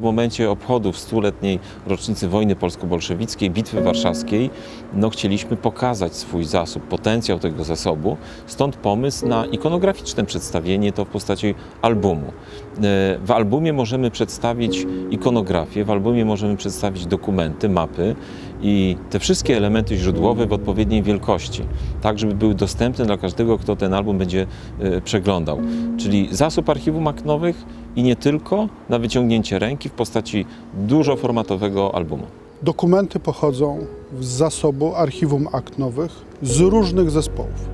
W momencie obchodów stuletniej rocznicy wojny polsko-bolszewickiej, Bitwy Warszawskiej, no chcieliśmy pokazać swój zasób, potencjał tego zasobu. Stąd pomysł na ikonograficzne przedstawienie to w postaci albumu. E, W albumie możemy przedstawić ikonografię, w albumie możemy przedstawić dokumenty, mapy i te wszystkie elementy źródłowe w odpowiedniej wielkości, tak żeby były dostępne dla każdego, kto ten album będzie e, przeglądał. Czyli zasób archiwum akt nowych i nie tylko na wyciągnięcie ręki w postaci dużoformatowego albumu. Dokumenty pochodzą z zasobu archiwum akt nowych z różnych zespołów.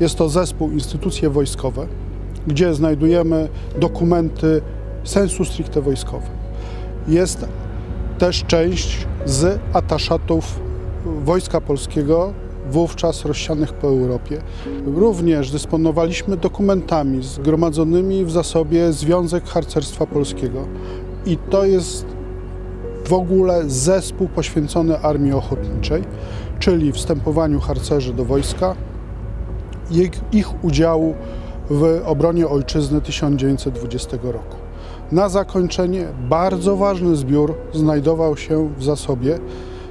Jest to zespół instytucje wojskowe, gdzie znajdujemy dokumenty sensu stricte wojskowe. Jest też część z ataszatów Wojska Polskiego, wówczas rozsianych po Europie. Również dysponowaliśmy dokumentami zgromadzonymi w zasobie Związek Harcerstwa Polskiego. I to jest w ogóle zespół poświęcony Armii Ochotniczej, czyli wstępowaniu harcerzy do wojska, ich, ich udziału w obronie ojczyzny 1920 roku. Na zakończenie bardzo ważny zbiór znajdował się w zasobie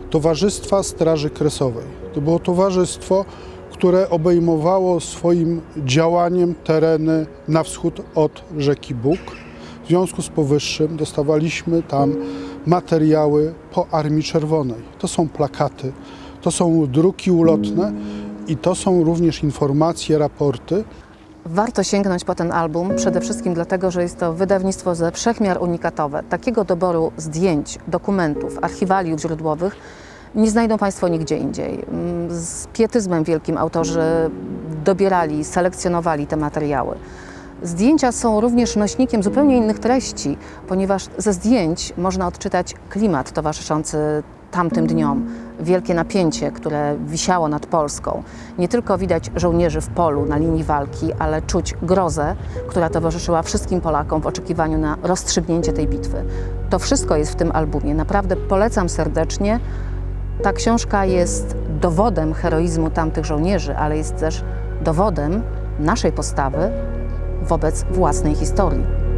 Towarzystwa Straży Kresowej. To było towarzystwo, które obejmowało swoim działaniem tereny na wschód od rzeki Bóg. W związku z powyższym dostawaliśmy tam materiały po Armii Czerwonej. To są plakaty, to są druki ulotne i to są również informacje, raporty Warto sięgnąć po ten album przede wszystkim dlatego, że jest to wydawnictwo ze wszechmiar unikatowe. Takiego doboru zdjęć, dokumentów, archiwaliów źródłowych nie znajdą Państwo nigdzie indziej. Mm, Z pietyzmem wielkim autorzy dobierali, selekcjonowali te materiały. Zdjęcia są również nośnikiem zupełnie innych treści, ponieważ ze zdjęć można odczytać klimat towarzyszący tamtym dniom, wielkie napięcie, które wisiało nad Polską. Nie tylko widać żołnierzy w polu na linii walki, ale czuć grozę, która towarzyszyła wszystkim Polakom w oczekiwaniu na rozstrzygnięcie tej bitwy. To wszystko jest w tym albumie. Naprawdę polecam serdecznie. Ta książka jest dowodem heroizmu tamtych żołnierzy, ale jest też dowodem naszej postawy wobec własnej historii.